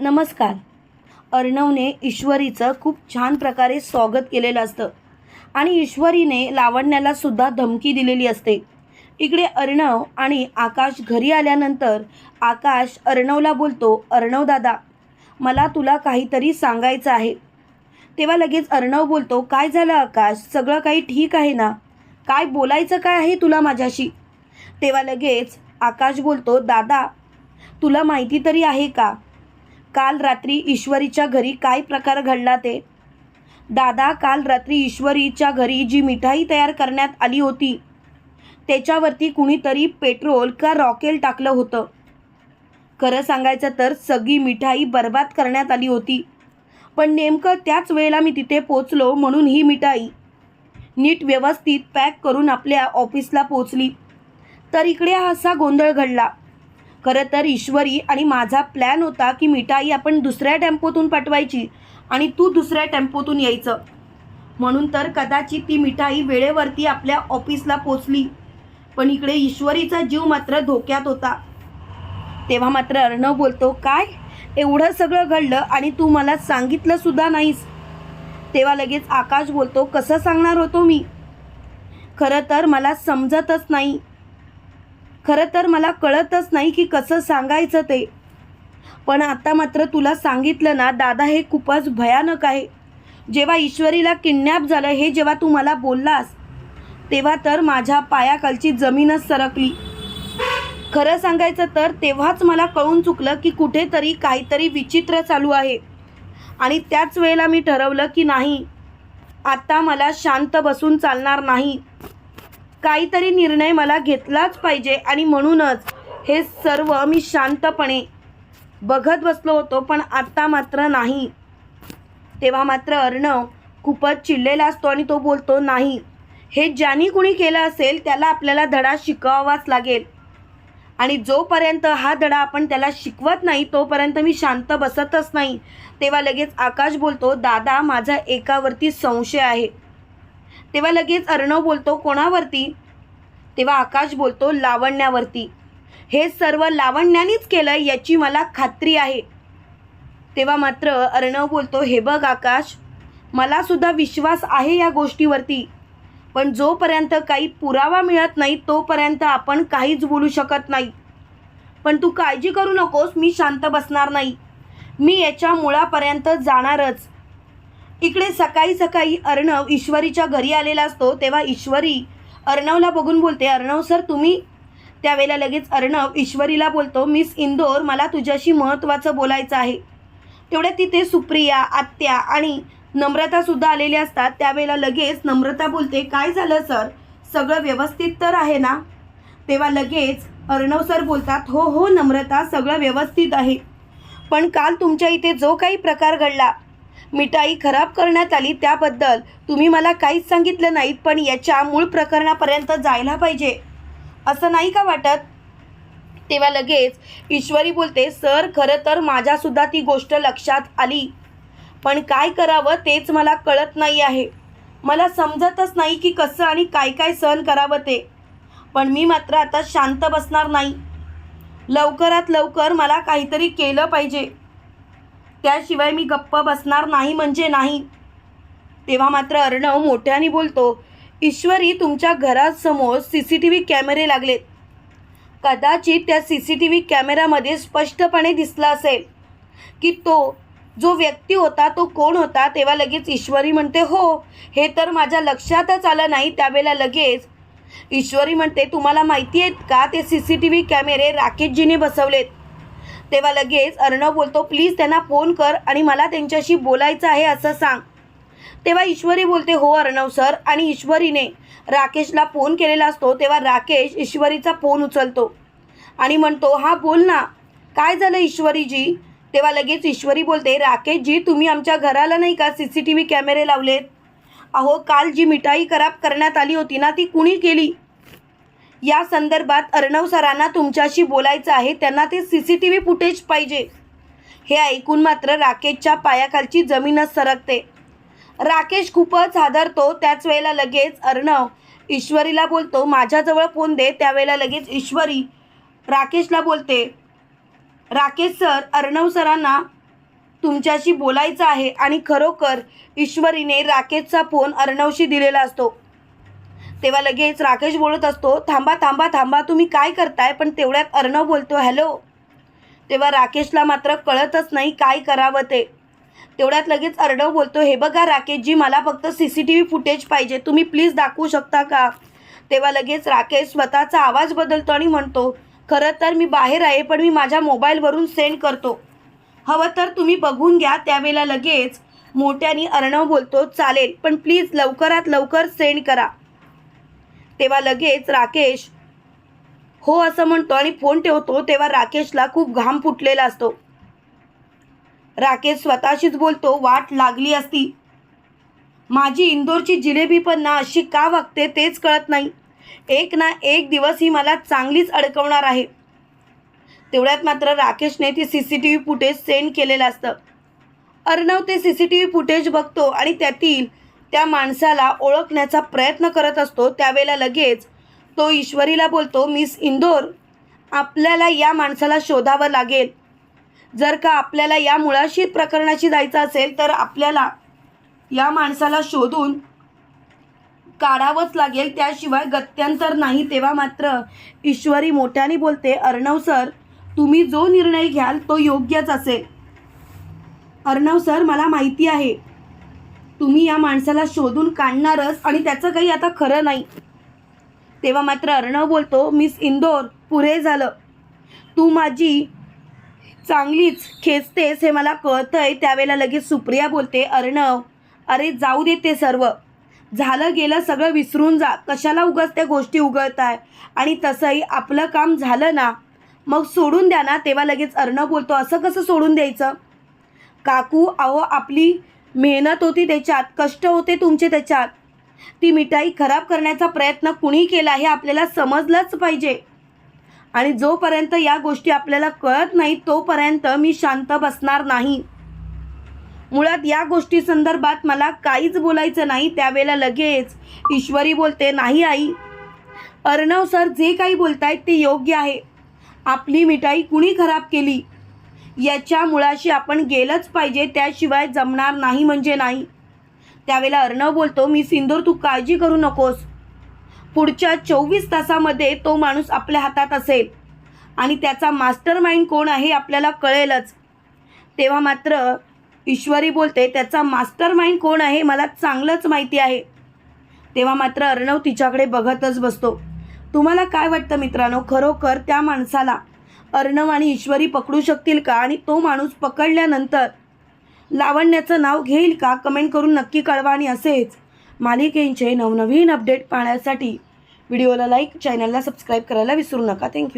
नमस्कार. अर्णवने ईश्वरीचं खूप छान प्रकारे स्वागत केलेलं असतं. आणि ईश्वरीने लावण्याला सुद्धा धमकी दिलेली असते. इकडे अर्णव आणि आकाश घरी आल्यानंतर आकाश अर्णवला बोलतो अर्णव दादा मला तुला काहीतरी सांगायचं आहे. तेव्हा लगेच अर्णव बोलतो काय झालं आकाश? सगळं काही ठीक आहे ना? काय बोलायचं काय आहे तुला माझ्याशी? तेव्हा लगेच आकाश बोलतो दादा तुला माहिती तरी आहे का? काल रात्री ईश्वरीच्या घरी काय प्रकार घडला ते? दादा काल रात्री ईश्वरीच्या घरी जी मिठाई तयार करण्यात आली होती त्याच्यावरती कुणीतरी पेट्रोल का रॉकेल टाकलं होतं? खरं सांगायचं तर सगळी मिठाई बर्बाद करण्यात आली होती. पण नेमकं त्याच वेळेला मी तिथे पोचलो म्हणून ही मिठाई नीट व्यवस्थित पॅक करून आपल्या ऑफिसला पोचली तर इकडे असा गोंधळ घडला. खरं तर ईश्वरी आणि माझा प्लॅन होता की मिठाई आपण दुसऱ्या टेम्पोतून पाठवायची आणि तू दुसऱ्या टेम्पोतून यायचं. म्हणून तर कदाचित ती मिठाई वेळेवरती आपल्या ऑफिसला पोचली. पण इकडे ईश्वरीचा जीव मात्र धोक्यात होता. तेव्हा मात्र अर्णव बोलतो काय? एवढं सगळं घडलं आणि तू मला सांगितलं सुद्धा नाहीस. तेव्हा लगेच आकाश बोलतो कसं सांगणार होतो मी? खरं तर मला समजतच नाही. खरं तर मला कळतच नाही की कसं सांगायचं ते. पण आता मात्र तुला सांगितलं ना दादा हे खूपच भयानक आहे. जेव्हा ईश्वरीला किडनॅप झालं हे जेव्हा तू मला बोललास तेव्हा तर माझ्या पायाखालची जमीनच सरकली. खरं सांगायचं तर तेव्हाच मला कळून चुकलं की कुठेतरी काहीतरी विचित्र चालू आहे. आणि त्याच वेळेला मी ठरवलं की नाही आत्ता मला शांत बसून चालणार नाही. काहीतरी निर्णय मला घेतलाच पाहिजे आणि म्हणूनच हे सर्व मी शांतपणे बघत बसलो होतो पण आत्ता मात्र नाही. तेव्हा मात्र अर्णव खूपच चिडलेला असतो आणि तो बोलतो नाही. हे ज्यानी कुणी केलं असेल त्याला आपल्याला धडा शिकवावाच लागेल. आणि जोपर्यंत हा धडा आपण त्याला शिकवत नाही तोपर्यंत मी शांत बसतच नाही. तेव्हा लगेच आकाश बोलतो दादा माझा एकावरती संशय आहे. तेव्हा लगेच अर्णव बोलतो कोणावरती? तेव्हा आकाश बोलतो लावण्यावरती. हे सर्व लावण्यानेच केलं याची मला खात्री आहे. तेव्हा मात्र अर्णव बोलतो हे बघ आकाश मलासुद्धा विश्वास आहे या गोष्टीवरती पण जोपर्यंत काही पुरावा मिळत नाही तोपर्यंत आपण काहीच बोलू शकत नाही. पण तू काळजी करू नकोस मी शांत बसणार नाही. मी याच्या मुळापर्यंत जाणारच. इकडे सकाळी सकाळी अर्णव ईश्वरीच्या घरी आलेला असतो तेव्हा ईश्वरी अर्णवला बघून बोलते अर्णव सर तुम्ही? त्यावेळेला लगेच अर्णव ईश्वरीला बोलतो मिस इंदोर मला तुझ्याशी महत्त्वाचं बोलायचं आहे. तेवढ्या तिथे सुप्रिया आत्या आणि नम्रतासुद्धा आलेल्या असतात. त्यावेळेला लगेच नम्रता बोलते काय झालं सर? सगळं व्यवस्थित तर आहे ना? तेव्हा लगेच अर्णव सर बोलतात हो हो नम्रता सगळं व्यवस्थित आहे. पण काल तुमच्या इथे जो काही प्रकार घडला मिठाई खराब करण्यात आली त्याबद्दल तुम्ही मला काहीच सांगितलं नाहीत पण याच्या मूळ प्रकरणापर्यंत जायला पाहिजे. असं नाही का वाटत? तेव्हा लगेच ईश्वरी बोलते सर खरं तर माझ्यासुद्धा ती गोष्ट लक्षात आली. पण काय करावं तेच मला कळत नाही आहे. मला समजतच नाही की कसं आणि काय काय सहन करावं ते. पण मी मात्र आता शांत बसणार नाही. लवकरात लवकर मला काहीतरी केलं पाहिजे. त्याशिवाय मी गप्प बसणार नाही म्हणजे नाही. तेव्हा मात्र अर्णव मोठ्याने बोलतो ईश्वरी तुमच्या घरासमोर सी सी टी व्ही कॅमेरे लागलेत. कदाचित त्या सी सी टी व्ही कॅमेऱ्यामध्ये स्पष्टपणे दिसला असेल की तो जो व्यक्ती होता तो कोण होता तेव्हा लगेच ईश्वरी म्हणते हो हे तर माझ्या लक्षातच आलं नाही. त्यावेळेला लगेच ईश्वरी म्हणते तुम्हाला माहिती आहेत का ते सी सी टी व्ही कॅमेरे राकेशजीने बसवलेत. तेव्हा लगेच अर्णव बोलतो प्लीज त्यांना फोन कर आणि मला त्यांच्याशी बोलायचं आहे असं सांग. तेव्हा ईश्वरी बोलते हो अर्णव सर. आणि ईश्वरीने राकेशला फोन केलेला असतो तेव्हा राकेश ईश्वरीचा फोन उचलतो आणि म्हणतो हा बोल ना. काय झालं ईश्वरीजी? तेव्हा लगेच ईश्वरी बोलते राकेशजी तुम्ही आमच्या घराला नाही का सी सी टी व्ही कॅमेरे लावलेत? अहो काल जी मिठाई खराब करण्यात आली होती ना ती कुणी केली? या संदर्भात अर्णव सरांना तुमच्याशी बोलायचं आहे. त्यांना ते C C T V footage पाहिजे. हे ऐकून मात्र राकेशच्या पायाखालची जमीनच सरकते. राकेश खूपच हादरतो. त्याच वेळेला लगेच अर्णव ईश्वरीला बोलतो माझ्याजवळ फोन दे. त्यावेळेला लगेच ईश्वरी राकेशला बोलते राकेश सर अर्णव सरांना तुमच्याशी बोलायचं आहे. आणि खरोखर ईश्वरीने राकेशचा फोन अर्णवशी दिलेला असतो. तेव्हा लगेच राकेश बोलत असतो थांबा थांबा थांबा तुम्ही काय करताय? पण तेवढ्यात अर्णव बोलतो हॅलो. तेव्हा राकेशला मात्र कळतच नाही काय करावं ते. तेवढ्यात लगेच अर्णव बोलतो हे बघा राकेशजी मला फक्त C C T V footage पाहिजे तुम्ही प्लीज दाखवू शकता का? तेव्हा लगेच राकेश स्वतःचा आवाज बदलतो आणि म्हणतो खरं तर मी बाहेर आहे पण मी माझ्या मोबाईलवरून सेंड करतो. हवं तर तुम्ही बघून घ्या. त्यावेळेला लगेच मोठ्याने अर्णव बोलतो चालेल पण प्लीज लवकरात लवकर सेंड करा. तेव्हा लगेच राकेश हो असं म्हणतो आणि फोन ठेवतो तेव्हा राकेशला खूप घाम फुटलेला असतो. राकेश स्वतःशीच बोलतो वाट लागली असती. माझी इंदोरची जिलेबी पण ना अशी का वागते तेच कळत नाही. एक ना एक दिवस ही मला चांगलीच अडकवणार आहे. तेवढ्यात मात्र राकेशने ती C C T V footage send केलेलं असतं. अर्णव ते C C T V footage बघतो आणि त्यातील त्या माणसाला ओळखण्याचा प्रयत्न करत असतो त्यावेळेला लगेच तो ईश्वरीला बोलतो मिस इंदोर आपल्याला या माणसाला शोधावं लागेल. जर का आपल्याला या मुळाशी प्रकरणाशी जायचं असेल तर आपल्याला या माणसाला शोधून काढावंच लागेल. त्याशिवाय गत्यंतर नाही. तेव्हा मात्र ईश्वरी मोठ्याने बोलते अर्णव सर तुम्ही जो निर्णय घ्याल तो योग्यच असेल. अर्णव सर मला माहिती आहे. तुम्ही या माणसाला शोधून काढणारच आणि त्याचं काही आता खरं नाही. तेव्हा मात्र अर्णव बोलतो मिस इंदोर पुरे झालं. तू माझी चांगलीच खेचतेस हे मला कळतंय. त्यावेळेला लगेच सुप्रिया बोलते अर्णव अरे जाऊ दे ते सर्व. झालं गेलं सगळं विसरून जा. कशाला उगाच त्या गोष्टी उगळताय? आणि तसंही आपलं काम झालं ना मग सोडून द्या ना. तेव्हा लगेच अर्णव बोलतो असं कसं सोडून द्यायचं? काकू अहो आपली मेहनत होती त्याच्यात कष्ट होते तुमचे त्याच्यात. ती मिठाई खराब करण्याचा प्रयत्न कुणी केला हे आपल्याला समजलंच पाहिजे. आणि जोपर्यंत या गोष्टी आपल्याला कळत नाही तोपर्यंत मी शांत बसणार नाही. मुळात या गोष्टी संदर्भात मला काहीच बोलायचं नाही त्यावेळेला लगेच ईश्वरी बोलते नाही आई अर्णव सर जे काही बोलतायत ते योग्य आहे. आपली मिठाई कुणी खराब केली? याच्या मुळाशी आपण गेलंच पाहिजे त्याशिवाय जमणार नाही म्हणजे नाही. त्यावेळेला अर्णव बोलतो मी सिंदूर तू काळजी करू नकोस. पुढच्या चोवीस तासामध्ये तो माणूस आपल्या हातात असेल. आणि त्याचा मास्टर माइंड कोण आहे आपल्याला कळेलच. तेव्हा मात्र ईश्वरी बोलते त्याचा मास्टर माइंड कोण आहे मला चांगलंच माहिती आहे. तेव्हा मात्र अर्णव तिच्याकडे बघतच बसतो. तुम्हाला काय वाटतं मित्रांनो? खरोखर त्या माणसाला अर्णव आणि ईश्वरी पकडू शकतील का? आणि तो माणूस पकडल्यानंतर लावण्याचं नाव घेईल का? कमेंट करून नक्की कळवा आणि असेच मालिकेंचे नवनवीन अपडेट पाहण्यासाठी व्हिडिओला लाईक चॅनलला सबस्क्राईब करायला विसरू नका. थँक्यू